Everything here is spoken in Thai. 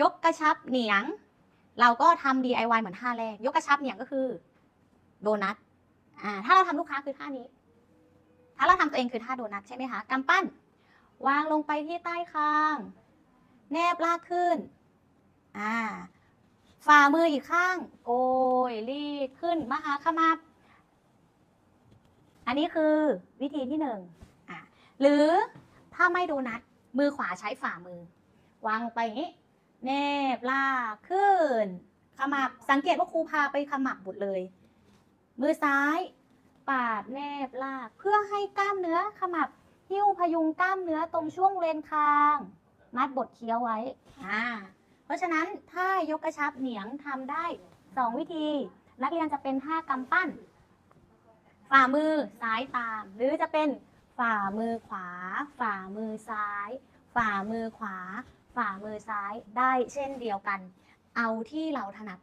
ยกกระชับเหนียง เราก็ทำ DIY เหมือนท่าแรก ยกกระชับเหนียงก็คือโดนัทอ่าถ้าเราทำลูกค้าคือท่านี้ ถ้าเราทำตัวเองคือท่าโดนัทใช่ไหมคะกำปั้น วางลงไปที่ใต้คาง แนบลากขึ้นอ่าฝ่ามืออีกข้าง โกยรีดขึ้นมาหาขมับ อันนี้คือวิธีที่หนึ่งอะหรือถ้าไม่โดนัทมือขวาใช้ฝ่ามือ วางลงไปอย่างนี้ แนบลากขึ้น ขมับสังเกตว่าครูพาไปขมับหมดเลย มือซ้าย ปาดแนบลาก เพื่อให้กล้ามเนื้อขมับหิ้วพยุงกล้ามเนื้อตรงช่วงเลนคาง มัดบดเคี้ยวไว้อ่าเพราะฉะนั้นถ้ายกกระชับเหนียงทำได้2วิธี นักเรียนจะเป็นท่ากำปั้น ฝ่ามือซ้ายตาม หรือจะเป็นฝ่ามือขวา ฝ่ามือซ้าย ฝ่ามือขวา ฝ่ามือซ้ายได้เช่นเดียวกัน เอาที่เราถนัด